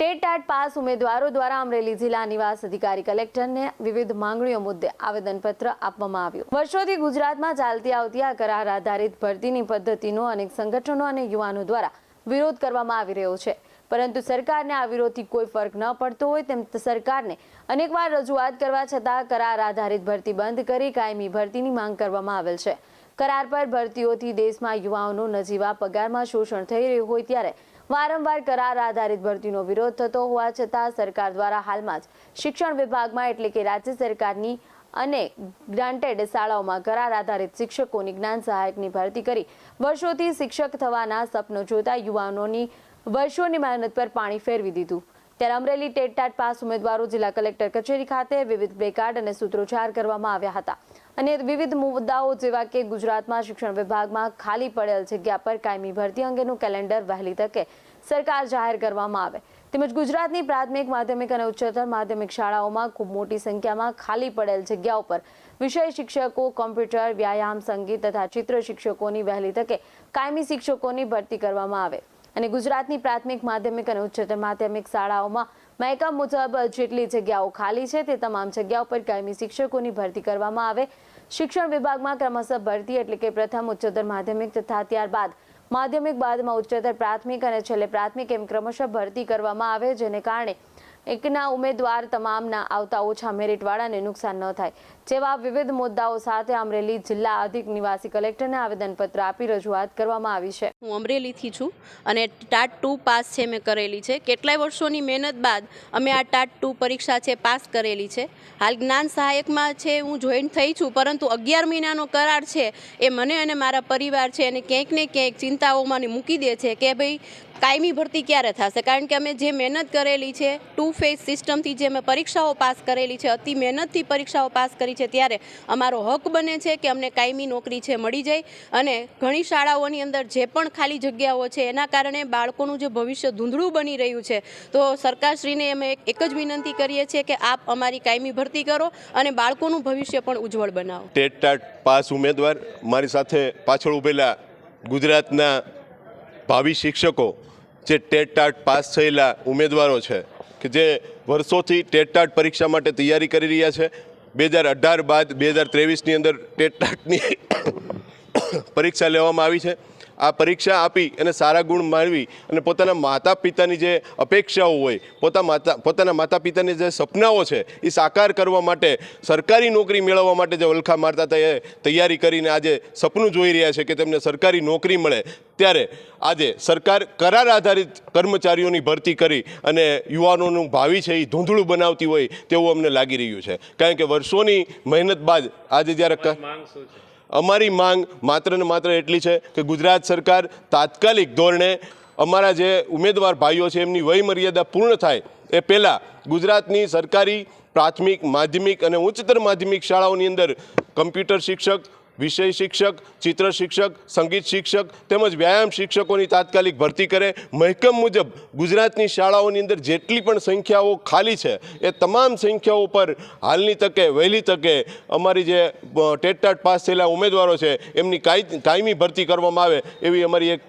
TET TAT pass ઉમેદવારો દ્વારા અમરેલી જિલ્લા નિવાસ અધિકારી કલેક્ટરને વિવિધ માંગણીઓ મુદ્દે આવેદનપત્ર આપવામાં આવ્યું. વર્ષોથી ગુજરાતમાં ચાલતી આવતી આ કરાર આધારિત ભરતીની પદ્ધતિનો અનેક સંગઠનો અને યુવાનો દ્વારા વિરોધ કરવામાં આવી રહ્યો છે. પરંતુ સરકારને આ વિરોધથી કોઈ ફરક ન પડતો હોય તેમ સરકારને અનેકવાર રજૂઆત કરવા છતાં કરાર આધારિત ભરતી બંધ કરી કાયમી ભરતીની માંગ કરવામાં આવેલ છે. કરાર પર ભરતીઓથી દેશમાં યુવાઓનો નજીવા પગારમાં શોષણ થઈ રહ્યું હોય ત્યારે વારંવાર કરાર આધારિત ભરતીનો વિરોધ થતો હોવા છતાં સરકાર દ્વારા હાલમાં જ શિક્ષણ વિભાગમાં એટલે કે રાજ્ય સરકારની અને ગ્રાન્ટેડ શાળાઓમાં કરાર આધારિત શિક્ષકોની જ્ઞાન સહાયકની ભરતી કરી વર્ષોથી શિક્ષક થવાના સપનો જોતા યુવાનોની વર્ષોની મહેનત પર પાણી ફેરવી દીધું. ત્યારે અમરેલી ટેટટાટ પાસ ઉમેદવારો જિલ્લા કલેક્ટર કચેરી ખાતે વિવિધ પ્લેકાર્ડ અને સૂત્રોચ્ચાર કરવામાં આવ્યા હતા. અને વિવિધ મુદ્દાઓ જેવા કે ગુજરાતમાં શિક્ષણ વિભાગમાં ખાલી પડેલ જગ્યા પર કાયમી ભરતી અંગેનું કેલેન્ડર વહેલી તકે સરકાર જાહેર કરવામાં આવે. તેમજ ગુજરાતની પ્રાથમિક, માધ્યમિક અને ઉચ્ચતર માધ્યમિક શાળાઓમાં ખૂબ મોટી સંખ્યામાં ખાલી પડેલ જગ્યાઓ પર વિષય શિક્ષકો, કોમ્પ્યુટર, વ્યાયામ, સંગીત તથા ચિત્ર શિક્ષકોની વહેલી તકે કાયમી શિક્ષકોની ભરતી કરવામાં આવે. અને ગુજરાતની પ્રાથમિક, માધ્યમિક અને ઉચ્ચતર માધ્યમિક શાળાઓમાં મહેકા મુજબ જેટલી જગ્યાઓ ખાલી છે તે તમામ જગ્યાઓ પર કાયમી શિક્ષકોની ભરતી કરવામાં આવે. શિક્ષણ વિભાગમાં ક્રમશઃ ભરતી એટલે કે પ્રથમ, ઉચ્ચતર માધ્યમિક તથા ત્યારબાદ માધ્યમિક, બાદમાં ઉચ્ચતર પ્રાથમિક અને છેલ્લે પ્રાથમિક એમ ક્રમશઃ ભરતી કરવામાં આવે, જેને કારણે એકના ઉમેદવાર તમામના આવતા ઓછા મેરિટવાળાને નુકસાન ન થાય, જેવા વિવિધ મુદ્દાઓ સાથે અમરેલી જિલ્લા અધિક નિવાસી કલેક્ટરને આવેદનપત્ર આપી રજૂઆત કરવામાં આવી છે. હું અમરેલીથી છું અને ટાટ ટુ પાસ છે મેં કરેલી છે. કેટલાય વર્ષોની મહેનત બાદ અમે આ ટાટ ટુ પરીક્ષા છે પાસ કરેલી છે. હાલ જ્ઞાન સહાયકમાં છે હું જોઈન થઈ છું, પરંતુ અગિયાર મહિનાનો કરાર છે એ મને અને મારા પરિવાર છે એને ક્યાંક ને ક્યાંક ચિંતાઓમાં મૂકી દે છે કે ભાઈ કાયમી ભરતી ક્યારે થશે? કારણ કે અમે જે મહેનત કરેલી છે, ટુ ફેઝ સિસ્ટમથી જે મેં પરીક્ષાઓ પાસ કરેલી છે, અતિ મહેનતથી પરીક્ષાઓ પાસ કરી છે, ત્યારે અમારો હક બને છે કે અમને કાયમી નોકરી છે મળી જાય. અને ઘણી શાળાઓની અંદર જે પણ ખાલી જગ્યાઓ છે, એના કારણે બાળકોનું જે ભવિષ્ય ધૂંધળું બની રહ્યું છે. તો સરકારશ્રીને અમે એક જ વિનંતી કરીએ છીએ કે આપ અમારી કાયમી ભરતી કરો અને બાળકોનું ભવિષ્ય પણ ઉજ્જવળ બનાવો. ટેટ ટાટ પાસ ઉમેદવાર મારી સાથે પાછળ ઉભેલા ગુજરાતના ભાવિ શિક્ષકો, જે ટેટ ટાટ પાસ થયેલા ઉમેદવારો છે કે જે વર્ષોથી ટેટટાટ પરીક્ષા માટે તૈયારી કરી રહ્યા છે. બે હજાર અઢાર બાદ બે હજાર ત્રેવીસની અંદર ટેટટાટની પરીક્ષા લેવામાં આવી છે. આ પરીક્ષા આપી અને સારા ગુણ મેળવી અને પોતાના માતા પિતાની જે અપેક્ષાઓ હોય, પોતા માતા, પોતાના માતા પિતાની જે સપનાઓ છે, એ સાકાર કરવા માટે, સરકારી નોકરી મેળવવા માટે જે વલખા મારતા હતા તૈયારી કરીને આજે સપનું જોઈ રહ્યા છે કે તેમને સરકારી નોકરી મળે. ત્યારે આજે સરકાર કરાર આધારિત કર્મચારીઓની ભરતી કરી અને યુવાનોનું ભાવિ છે એ ધૂંધળું બનાવતી હોય તેવું અમને લાગી રહ્યું છે. કારણ કે વર્ષોની મહેનત બાદ આજે જ્યારે અમારી માંગ માત્ર ને માત્ર એટલી છે કે ગુજરાત સરકાર તાત્કાલિક ધોરણે અમારા જે ઉમેદવાર ભાઈઓ છે, એમની વયમર્યાદા પૂર્ણ થાય એ પહેલાં ગુજરાતની સરકારી પ્રાથમિક, માધ્યમિક અને ઉચ્ચતર માધ્યમિક શાળાઓની અંદર કમ્પ્યુટર શિક્ષક વિષય શિક્ષક, ચિત્ર શિક્ષક, સંગીત શિક્ષક તેમજ વ્યાયામ શિક્ષકોની તાત્કાલિક ભરતી કરે. મહેકમ મુજબ ગુજરાતની શાળાઓની અંદર જેટલી પણ સંખ્યાઓ ખાલી છે, એ તમામ સંખ્યાઓ પર હાલની તકે, વહેલી તકે અમારી જે ટેટટાટ પાસ થયેલા ઉમેદવારો છે, એમની કાય કાયમી ભરતી કરવામાં આવે એવી અમારી એક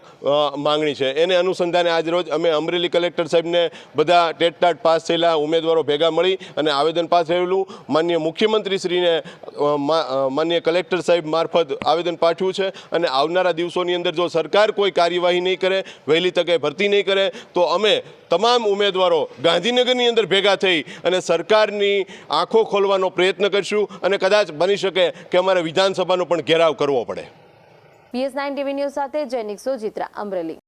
માંગણી છે. એને અનુસંધાને આજ રોજ અમે અમરેલી કલેક્ટર સાહેબને બધા ટેટટાટ પાસ થયેલા ઉમેદવારો ભેગા મળી અને આવેદન પાસ થયેલું. માન્ય મુખ્યમંત્રીશ્રીને માન્ય કલેક્ટર સાહેબ મારફત આવેદન પાઠવ્યું છે અને આવનારા દિવસોની અંદર જો સરકાર કોઈ કાર્યવાહી નહીં કરે, વહેલી તકે ભરતી નહીં કરે, તો અમે તમામ ઉમેદવારો ગાંધીનગરની અંદર ભેગા થઈ અને સરકારની આંખો ખોલવાનો પ્રયત્ન કરશું અને કદાચ બની શકે કે અમારે વિધાનસભાનો પણ ઘેરાવ કરવો પડે. પીએસ નાઇન ટીવી ન્યૂઝ સાથે જૈનિક સોજિત્રા અમરેલી.